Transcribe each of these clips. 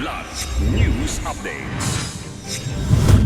Kidlat News Updates.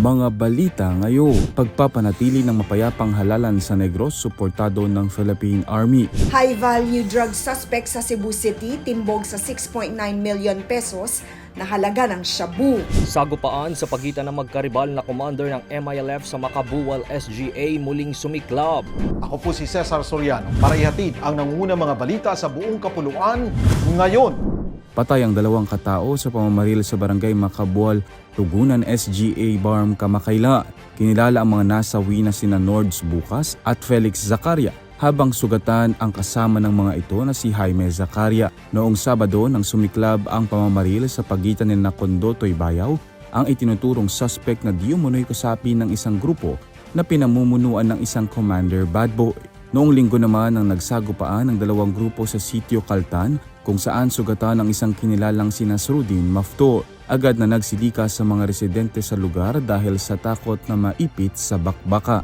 Mga balita ngayon, pagpapanatili ng mapayapang halalan sa Negros suportado ng Philippine Army. High-value drug suspect sa Cebu City timbog sa 6.9 million pesos na halaga ng shabu. Sagupaan sa pagitan ng magkaribal na commander ng MILF sa Makabuwal SGA muling sumiklab. Ako po si Cesar Soriano para ihatid ang nangungunang mga balita sa buong kapuluan ngayon. Patay ang dalawang katao sa pamamaril sa barangay Makabual, Tugunan SGA Barm Kamakayla. Kinilala ang mga nasawi na sina Nords Bukas at Felix Zakaria habang sugatan ang kasama ng mga ito na si Jaime Zakaria. Noong Sabado nang sumiklab ang pamamaril sa pagitan ni Nakondo Toy Bayaw, ang itinuturong suspect na di umunoy kasapi ng isang grupo na pinamumunuan ng isang commander bad boy. Noong linggo naman ang nagsagupaan ng dalawang grupo sa sitio Kaltan kung saan sugatan ang isang kinilalang si Nasruddin Maftor. Agad na nagsilika sa mga residente sa lugar dahil sa takot na maipit sa bakbaka.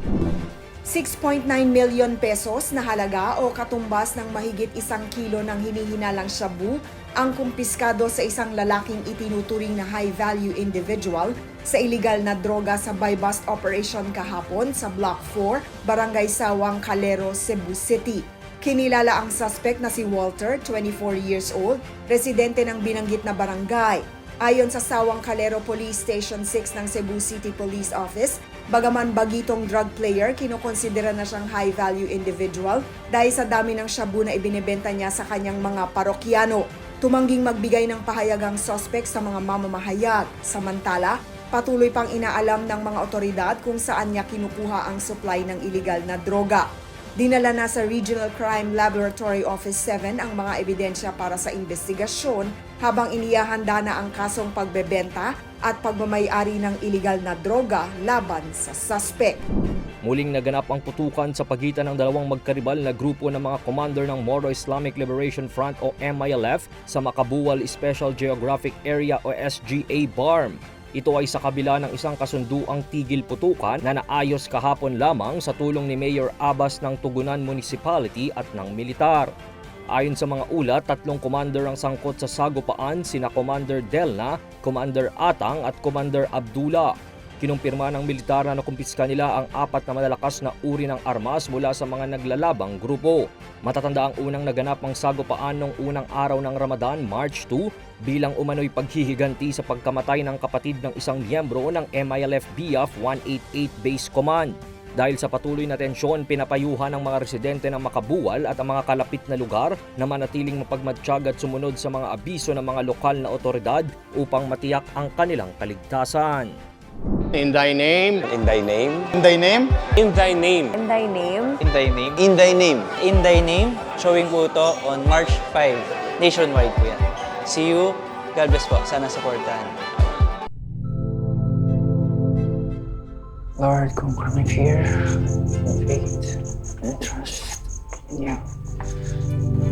6.9 million pesos na halaga o katumbas ng mahigit isang kilo ng hinihinalang shabu ang kumpiskado sa isang lalaking itinuturing na high-value individual sa illegal na droga sa buy-bust operation kahapon sa Block 4, Barangay Sawang, Calero, Cebu City. Kinilala ang suspect na si Walter, 24 years old, residente ng binanggit na barangay. Ayon sa Sawang Calero Police Station 6 ng Cebu City Police Office, bagaman bagitong drug player, kinukonsidera na siyang high-value individual dahil sa dami ng shabu na ibinebenta niya sa kanyang mga parokyano. Tumangging magbigay ng pahayag ang suspect sa mga mamamahayag. Samantala, patuloy pang inaalam ng mga otoridad kung saan niya kinukuha ang supply ng illegal na droga. Dinala na sa Regional Crime Laboratory Office 7 ang mga ebidensya para sa investigasyon habang iniyahanda na ang kasong pagbebenta at pagmamayari ng illegal na droga laban sa suspect. Muling naganap ang putukan sa pagitan ng dalawang magkaribal na grupo ng mga commander ng Moro Islamic Liberation Front o MILF sa Makabuwal Special Geographic Area o SGA BARM. Ito ay sa kabila ng isang kasunduang tigil putukan na naayos kahapon lamang sa tulong ni Mayor Abbas ng Tugunan Municipality at ng militar. Ayon sa mga ulat, tatlong commander ang sangkot sa sagupaan sina Commander Delna, Commander Atang at Commander Abdullah. Kinumpirma ng militar na nakumpiska nila ang apat na malalakas na uri ng armas mula sa mga naglalabang grupo. Matatanda ang unang naganap ang sagupaan noong unang araw ng Ramadan, March 2, bilang umano'y paghihiganti sa pagkamatay ng kapatid ng isang miyembro ng MILF BIAF 188 Base Command. Dahil sa patuloy na tensyon, pinapayuhan ng mga residente ng Makabuwal at ang mga kalapit na lugar na manatiling mapagmatsyag at sumunod sa mga abiso ng mga lokal na otoridad upang matiyak ang kanilang kaligtasan. In thy name, In thy name, in thy name, in thy name, In thy name, in thy name, in thy name. in thy name, showing po ito on March 5, nationwide po yan. See you, God bless po, sana supportahan. Lord, conquer my fear, faith, and trust in you.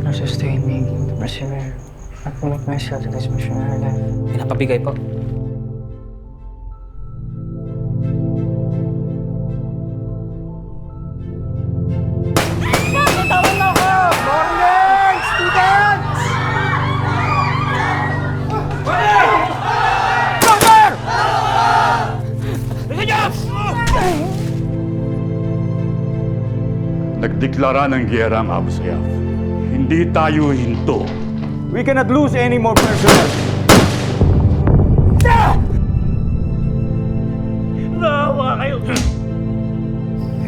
Now sustain me to persevere and commit myself to this missionary life. Pinapabigay po. Nagdeklara ng giyera ang Abu Sayyaf. Hindi tayo hinto. We cannot lose any more personnel.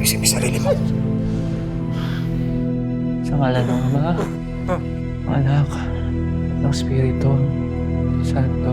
Isip sarili mo. Sa ngalan ng Ama, Anak, ng Espiritu, Santo.